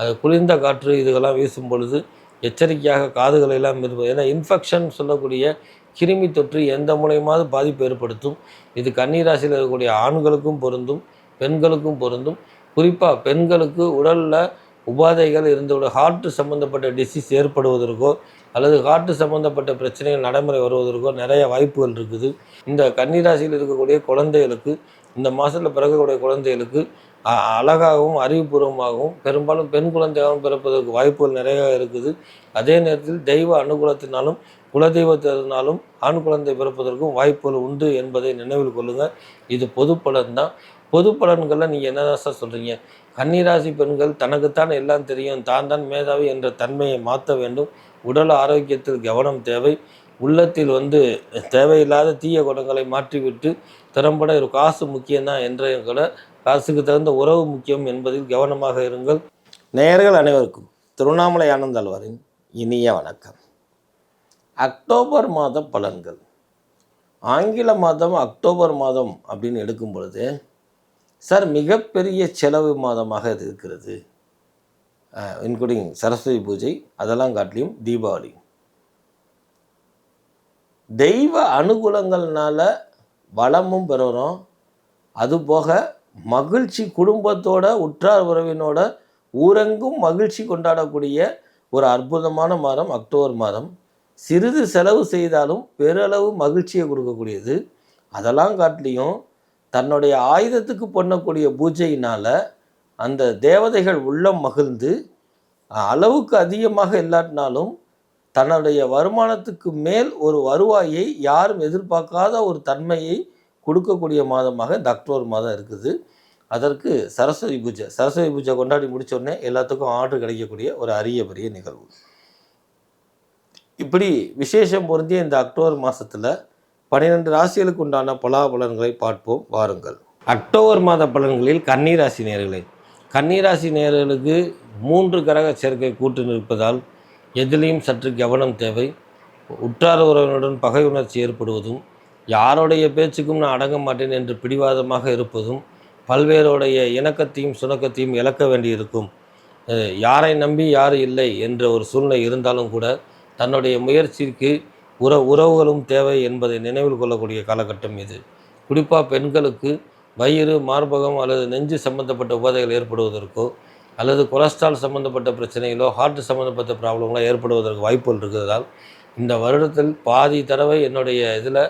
அது குளிர்ந்த காற்று இதுகெல்லாம் வீசும் பொழுது எச்சரிக்கையாக காதுகளை எல்லாம் இருப்பது ஏன்னா இன்ஃபெக்ஷன் சொல்லக்கூடிய கிருமி தொற்று எந்த மூலயமாவது பாதிப்பு ஏற்படுத்தும். இது கன்னிராசியில் இருக்கக்கூடிய ஆண்களுக்கும் பொருந்தும் பெண்களுக்கும் பொருந்தும். குறிப்பாக பெண்களுக்கு உடலில் உபாதைகள் இருந்தோட ஹார்ட்டு சம்மந்தப்பட்ட டிசீஸ் ஏற்படுவதற்கோ அல்லது ஹார்ட்டு சம்மந்தப்பட்ட பிரச்சனைகள் நடைமுறை வருவதற்கோ நிறைய வாய்ப்புகள் இருக்குது. இந்த கன்னிராசியில் இருக்கக்கூடிய குழந்தைகளுக்கு இந்த மாதத்தில் பிறக்கக்கூடிய குழந்தைகளுக்கு அழகாகவும் அறிவுபூர்வமாகவும் பெரும்பாலும் பெண் குழந்தையாகவும் பிறப்பதற்கு வாய்ப்புகள் நிறைய இருக்குது. அதே நேரத்தில் தெய்வ அனுகூலத்தினாலும் குலதெய்வத்தினாலும் ஆண் குழந்தை பிறப்பதற்கும் வாய்ப்புகள் உண்டு என்பதை நினைவில் கொள்ளுங்கள் இது பொது பலன் தான். பொது பலன்களில் நீங்கள் என்னதான் சார் சொல்கிறீங்க கன்னிராசி பெண்கள் தனக்குத்தான் எல்லாம் தெரியும். தான் தான் மேதாவி என்ற தன்மையை மாற்ற வேண்டும். உடல் ஆரோக்கியத்தில் கவனம் தேவை. உள்ளத்தில் வந்து தேவையில்லாத தீய குணங்களை மாற்றிவிட்டு திறம்பட ஒரு காசு முக்கியம்தான் என்ற கூட காசுக்கு தகுந்த உறவு முக்கியம் என்பதில் கவனமாக இருங்கள். நேயர்கள் அனைவருக்கும் திருவண்ணாமலை ஆனந்தாழ்வாரின் இனிய வணக்கம். அக்டோபர் மாத பலன்கள். ஆங்கில மாதம் அக்டோபர் மாதம் அப்படின்னு எடுக்கும் பொழுது சார் மிகப்பெரிய செலவு மாதமாக இது இருக்கிறது. இன்க்ளூடிங் சரஸ்வதி பூஜை அதெல்லாம் காட்டிலையும் தீபாவளி. தெய்வ அனுகூலங்கள்னால வளமும் பெறுகிறோம் அதுபோக மகிழ்ச்சி குடும்பத்தோட உற்றார் உறவினோட ஊரெங்கும் மகிழ்ச்சி கொண்டாடக்கூடிய ஒரு அற்புதமான மாதம் அக்டோபர் மாதம். சிறிது செலவு செய்தாலும் பெருளவு மகிழ்ச்சியை கொடுக்கக்கூடியது. அதெல்லாம் காட்டிலையும் தன்னுடைய ஆயுதத்துக்கு பண்ணக்கூடிய பூஜையினால் அந்த தேவதைகள் உள்ளம் மகிழ்ந்து அளவுக்கு அதிகமாக இல்லாட்டினாலும் தன்னுடைய வருமானத்துக்கு மேல் ஒரு வருவாயை யாரும் எதிர்பார்க்காத ஒரு தன்மையை கொடுக்கக்கூடிய மாதமாக இந்த அக்டோபர் மாதம் இருக்குது. அதற்கு சரஸ்வதி பூஜை சரஸ்வதி பூஜை கொண்டாடி முடித்தோடனே எல்லாத்துக்கும் ஆர்டர் கிடைக்கக்கூடிய ஒரு அரிய பெரிய நிகழ்வு. இப்படி விசேஷம் பொருந்திய இந்த அக்டோபர் மாதத்தில் பன்னிரெண்டு ராசிகளுக்கு உண்டான பலாபலன்களை பார்ப்போம் வாருங்கள். அக்டோபர் மாத பலன்களில் கன்னிராசி நேர்களை கன்னிராசி நேர்களுக்கு மூன்று கிரக சேர்க்கை கூட்டு நிற்பதால் எதிலையும் சற்று கவனம் தேவை. உற்றார் உறவினருடன் பகை உணர்ச்சி ஏற்படுவதும் யாருடைய பேச்சுக்கும் நான் அடங்க மாட்டேன் என்று பிடிவாதமாக இருப்பதும் பல்வேறுடைய இணக்கத்தையும் சுணக்கத்தையும் இழக்க வேண்டியிருக்கும். யாரை நம்பி யார் இல்லை என்ற ஒரு சூழ்நிலை இருந்தாலும் கூட தன்னுடைய முயற்சிக்கு உற உறவுகளும் தேவை என்பதை நினைவில் கொள்ளக்கூடிய காலகட்டம் இது. குறிப்பாக பெண்களுக்கு வயிறு மார்பகம் அல்லது நெஞ்சு சம்பந்தப்பட்ட உபாதைகள் ஏற்படுவதற்கோ அல்லது கொலஸ்ட்ரால் சம்பந்தப்பட்ட பிரச்சனைகளோ ஹார்ட் சம்பந்தப்பட்ட ப்ராப்ளங்களோ ஏற்படுவதற்கு வாய்ப்புகள் இருக்கிறதால் இந்த வருடத்தில் பாதி தடவை என்னுடைய இதில்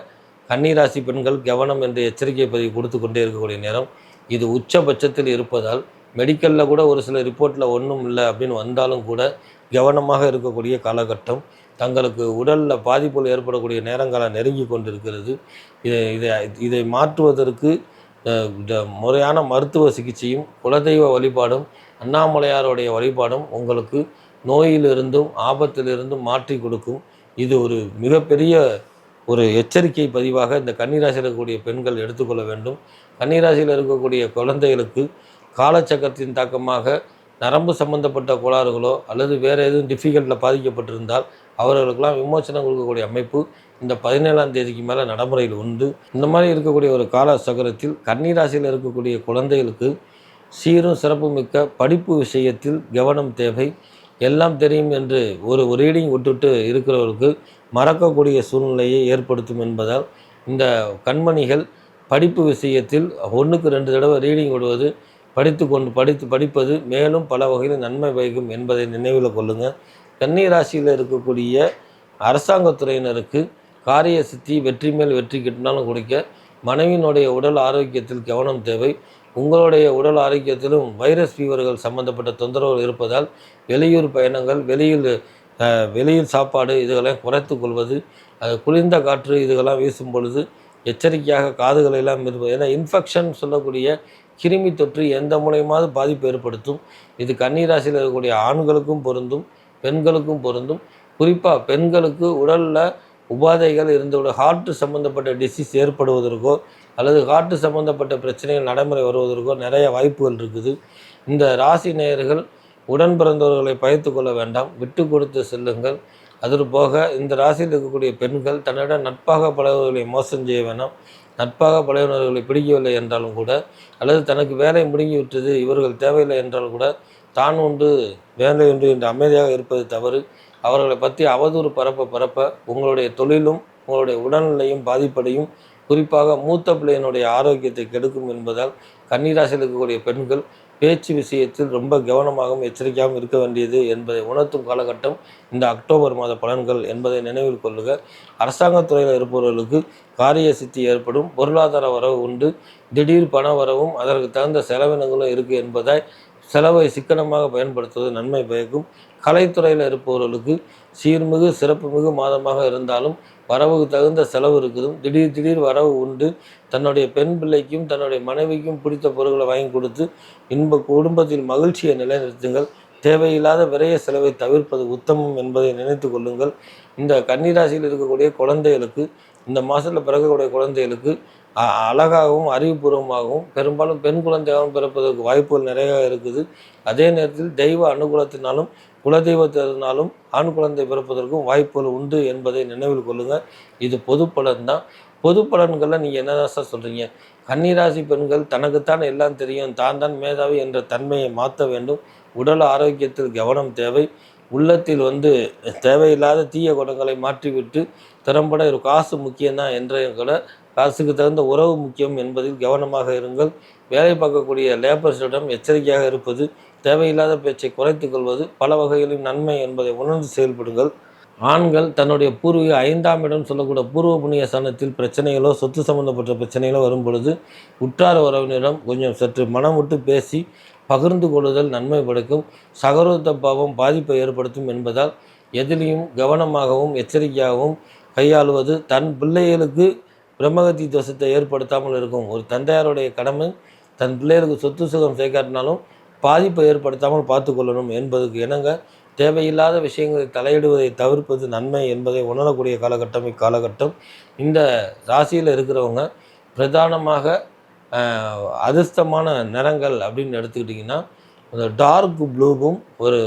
கன்னிராசி பெண்கள் கவனம் என்ற எச்சரிக்கை பதிவு கொடுத்து கொண்டே இருக்கக்கூடிய நேரம். இது உச்சபட்சத்தில் இருப்பதால் மெடிக்கலில் கூட ஒரு சில ரிப்போர்ட்டில் ஒன்றும் இல்லை அப்படின்னு வந்தாலும் கூட கவனமாக இருக்கக்கூடிய காலகட்டம். தங்களுக்கு உடலில் பாதிப்புகள் ஏற்படக்கூடிய நேரங்களை நெருங்கி கொண்டிருக்கிறது. இதை இதை இதை மாற்றுவதற்கு இந்த முறையான மருத்துவ சிகிச்சையும் குலதெய்வ வழிபாடும் அண்ணாமலையாருடைய வழிபாடும் உங்களுக்கு நோயிலிருந்தும் ஆபத்திலிருந்தும் மாற்றி கொடுக்கும். இது ஒரு மிகப்பெரிய ஒரு எச்சரிக்கை பதிவாக இந்த கன்னிராசியில் இருக்கக்கூடிய பெண்கள் எடுத்துக்கொள்ள வேண்டும். கன்னிராசியில் இருக்கக்கூடிய குழந்தைகளுக்கு காலச்சக்கரத்தின் தாக்கமாக நரம்பு சம்பந்தப்பட்ட கோளாறுகளோ அல்லது வேறு எதுவும் டிஃபிகல்ட்டில் பாதிக்கப்பட்டிருந்தால் அவர்களுக்கெல்லாம் விமோசனம் கொடுக்கக்கூடிய அமைப்பு இந்த பதினேழாம் தேதிக்கு மேலே நடைமுறையில் உண்டு. இந்த மாதிரி இருக்கக்கூடிய ஒரு கால சக்கரத்தில் கன்னிராசியில் இருக்கக்கூடிய குழந்தைகளுக்கு சீரும் சிறப்புமிக்க படிப்பு விஷயத்தில் கவனம் தேவை. எல்லாம் தெரியும் என்று ஒரு ரீடிங் விட்டுட்டு இருக்கிறவருக்கு மறக்கக்கூடிய சூழ்நிலையை ஏற்படுத்தும் என்பதால் இந்த கண்மணிகள் படிப்பு விஷயத்தில் ஒன்றுக்கு ரெண்டு தடவை ரீடிங் விடுவது படித்து கொண்டு படித்து படிப்பது மேலும் பல வகையில் நன்மை பயக்கும் என்பதை நினைவில் கொள்ளுங்கள் கன்னி ராசியில் இருக்கக்கூடிய அரசாங்கத்துறையினருக்கு காரிய சித்தி வெற்றி மேல் வெற்றி கிட்டினாலும் கொடுக்க மனைவியினுடைய உடல் ஆரோக்கியத்தில் கவனம் தேவை. உங்களுடைய உடல் ஆரோக்கியத்திலும் வைரஸ் ஃபீவர்கள் சம்பந்தப்பட்ட தொந்தரவுகள் இருப்பதால் வெளியூர் பயணங்கள் வெளியில் வெளியில் சாப்பாடு இதுகளை குறைத்து கொள்வது அது குளிர்ந்த காற்று இதுகெல்லாம் வீசும் பொழுது எச்சரிக்கையாக காதுகளை எல்லாம் இருப்பது ஏன்னா இன்ஃபெக்ஷன் சொல்லக்கூடிய கிருமி தொற்று எந்த மூலயமாவது பாதிப்பு ஏற்படுத்தும். இது கன்னிராசியில் இருக்கக்கூடிய ஆண்களுக்கும் பொருந்தும் பெண்களுக்கும் பொருந்தும். குறிப்பாக பெண்களுக்கு உடலில் உபாதைகள் இருந்தோட ஹார்ட்டு சம்மந்தப்பட்ட டிசீஸ் ஏற்படுவதற்கோ அல்லது ஹார்ட் சம்மந்தப்பட்ட பிரச்சனைகள் நடைமுறை வருவதற்கோ நிறைய வாய்ப்புகள் இருக்குது. இந்த ராசி நேயர்கள் உடன் பிறந்தவர்களை பயத்து கொள்ள வேண்டாம். விட்டு கொடுத்து செல்லுங்கள். அது போக இந்த ராசியில் இருக்கக்கூடிய பெண்கள் தன்னிடம் நட்பாக பழகுவர்களை மோசம் செய்ய வேண்டாம் நட்பாக பழகினவர்களை பிடிக்கவில்லை என்றாலும் கூட அல்லது தனக்கு வேலை முடிங்கிவிட்டது இவர்கள் தேவையில்லை என்றாலும் கூட தான் உண்டு வேலை உண்டு என்று அமைதியாக இருப்பது தவறு. அவர்களை பற்றி அவதூறு பரப்ப பரப்ப உங்களுடைய தொழிலும் உங்களுடைய உடல்நிலையும் பாதிப்படையும். குறிப்பாக மூத்த பிள்ளையினுடைய ஆரோக்கியத்தை கெடுக்கும் என்பதால் கன்னிராசியில் இருக்கக்கூடிய பெண்கள் பேச்சு விஷயத்தில் ரொம்ப கவனமாகவும் எச்சரிக்கையாகவும் இருக்க வேண்டியது என்பதை உணர்த்தும் காலகட்டம் இந்த அக்டோபர் மாத பலன்கள் என்பதை நினைவில் கொள்ளுக. அரசாங்கத் துறையில் இருப்பவர்களுக்கு காரிய சித்தி ஏற்படும். பொருளாதார வரவு உண்டு. திடீர் பண வரவும் அதற்கு தகுந்த செலவினங்களும் இருக்குது என்பதாய் செலவை சிக்கனமாக பயன்படுத்துவது நன்மை பயக்கும். கலைத்துறையில் இருப்பவர்களுக்கு சீர்மிகு சிறப்புமிகு மாதமாக இருந்தாலும் வரவுக்கு தகுந்த செலவு இருக்குதும். திடீர் திடீர் வரவு உண்டு. தன்னுடைய பெண் பிள்ளைக்கும் தன்னுடைய மனைவிக்கும் பிடித்த பொருட்களை வாங்கி கொடுத்து இன்ப குடும்பத்தில் மகிழ்ச்சியை நிலைநிறுத்துங்கள். தேவையில்லாத விரைய செலவை தவிர்ப்பது உத்தமம் என்பதை நினைத்து கொள்ளுங்கள். இந்த கன்னிராசியில் இருக்கக்கூடிய குழந்தைகளுக்கு இந்த மாதத்தில் பிறக்கக்கூடிய குழந்தைகளுக்கு அழகாகவும் அறிவுபூர்வமாகவும் பெரும்பாலும் பெண் குழந்தையாகவும் பிறப்பதற்கு வாய்ப்புகள் நிறைய இருக்குது. அதே நேரத்தில் தெய்வ அனுகூலத்தினாலும் குலதெய்வத்தினாலும் ஆண் குழந்தை பிறப்பதற்கும் வாய்ப்புகள் உண்டு என்பதை நினைவில் கொள்ளுங்கள் இது பொது பலன் தான். பொது பலன்களில் நீங்கள் என்னதான் சார் சொல்கிறீங்க கன்னிராசி பெண்கள் தனக்குத்தான் எல்லாம் தெரியும். தான் தான் மேதாவி என்ற தன்மையை மாற்ற வேண்டும். உடல் ஆரோக்கியத்தில் கவனம் தேவை. உள்ளத்தில் வந்து தேவையில்லாத தீய குணங்களை மாற்றிவிட்டு திறம்பட ஒரு காசு முக்கியம்தான் என்ற கூட காசுக்கு தகுந்த உறவு முக்கியம் என்பதில் கவனமாக இருங்கள். வேலை பார்க்கக்கூடிய லேபர்ஸிடம் எச்சரிக்கையாக இருப்பது தேவையில்லாத பேச்சை குறைத்து கொள்வது பல வகைகளின் நன்மை என்பதை உணர்ந்து செயல்படுங்கள். ஆண்கள் தன்னுடைய பூர்வீக ஐந்தாம் இடம் சொல்லக்கூடிய பூர்வ புண்ணிய சனத்தில் பிரச்சனைகளோ சொத்து சம்பந்தப்பட்ட பிரச்சனைகளோ வரும் பொழுது உற்றார் உறவினரிடம் கொஞ்சம் சற்று மனம் விட்டு பேசி பகிர்ந்து கொள்ளுதல் நன்மை படைக்கும் சகரோத்த பாவம் பாதிப்பை ஏற்படுத்தும் என்பதால் எதிலையும் கவனமாகவும் எச்சரிக்கையாகவும் கையாளுவது தன் பிள்ளைகளுக்கு பிரம்மகத்தி தோஷத்தை ஏற்படுத்தாமல் இருக்கும். ஒரு தந்தையாருடைய கடமை தன் பிள்ளைகளுக்கு சொத்து சுகம் சேர்க்காட்டினாலும் பாதிப்பை ஏற்படுத்தாமல் பார்த்துக்கொள்ளணும் என்பதுக்கு இணங்க தேவையில்லாத விஷயங்களை தலையிடுவதை தவிர்ப்பது நன்மை என்பதை உணரக்கூடிய காலகட்டம் இக்காலகட்டம் இந்த ராசியில் இருக்கிறவங்க பிரதானமாக அதிர்ஷ்டமான நிறங்கள் அப்படின்னு எடுத்துக்கிட்டிங்கன்னா அந்த டார்க் ப்ளூவும் ஒரு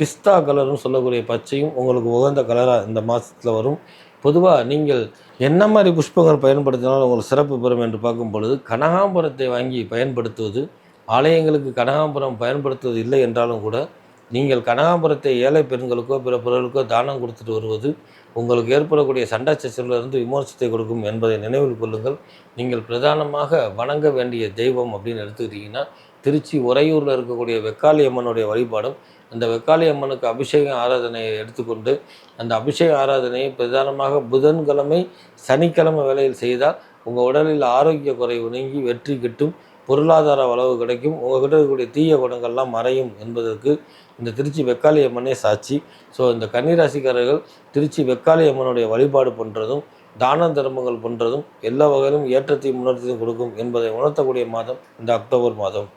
பிஸ்தா கலரும் சொல்லக்கூடிய பச்சையும் உங்களுக்கு உகந்த கலராக இந்த மாதத்தில் வரும். பொதுவாக நீங்கள் என்ன மாதிரி புஷ்பங்கள் பயன்படுத்தினாலும் உங்களுக்கு சிறப்பு பெறும் என்று பார்க்கும் பொழுது கனகாம்பரத்தை வாங்கி பயன்படுத்துவது ஆலயங்களுக்கு கனகாம்பரம் பயன்படுத்துவது இல்லை என்றாலும் கூட நீங்கள் கனகாம்பரத்தை ஏழை பெண்களுக்கோ பிற பிறர்களுக்கோ தானம் கொடுத்துட்டு வருவது உங்களுக்கு ஏற்படக்கூடிய சண்டை சச்சரவிலிருந்து விமோசனத்தை கொடுக்கும் என்பதை நினைவில் கொள்ளுங்கள். நீங்கள் பிரதானமாக வணங்க வேண்டிய தெய்வம் அப்படின்னு எடுத்துக்கிட்டிங்கன்னா திருச்சி உறையூரில் இருக்கக்கூடிய வெக்காளி அம்மனுடைய வழிபாடும் அந்த வெக்காளி அம்மனுக்கு அபிஷேக ஆராதனையை எடுத்துக்கொண்டு அந்த அபிஷேக ஆராதனையை பிரதானமாக புதன்கிழமை சனிக்கிழமை வேலையில் செய்தால் உங்கள் உடலில் ஆரோக்கிய குறைவு நீங்கி வெற்றி கிட்டும். பொருளாதார வளவு கிடைக்கும். உங்ககிட்ட இருக்கக்கூடிய தீய குணங்கள்லாம் மறையும் என்பதற்கு இந்த திருச்சி வெக்காளியம்மனே சாட்சி. ஸோ இந்த கன்னிராசிக்காரர்கள் திருச்சி வெக்காளியம்மனுடைய வழிபாடு பண்ணுறதும் தான தர்மங்கள் பண்ணுறதும் எல்லா வகையிலும் ஏற்றத்தையும் முன்னேற்றத்தையும் கொடுக்கும் என்பதை உணர்த்தக்கூடிய மாதம் இந்த அக்டோபர் மாதம்.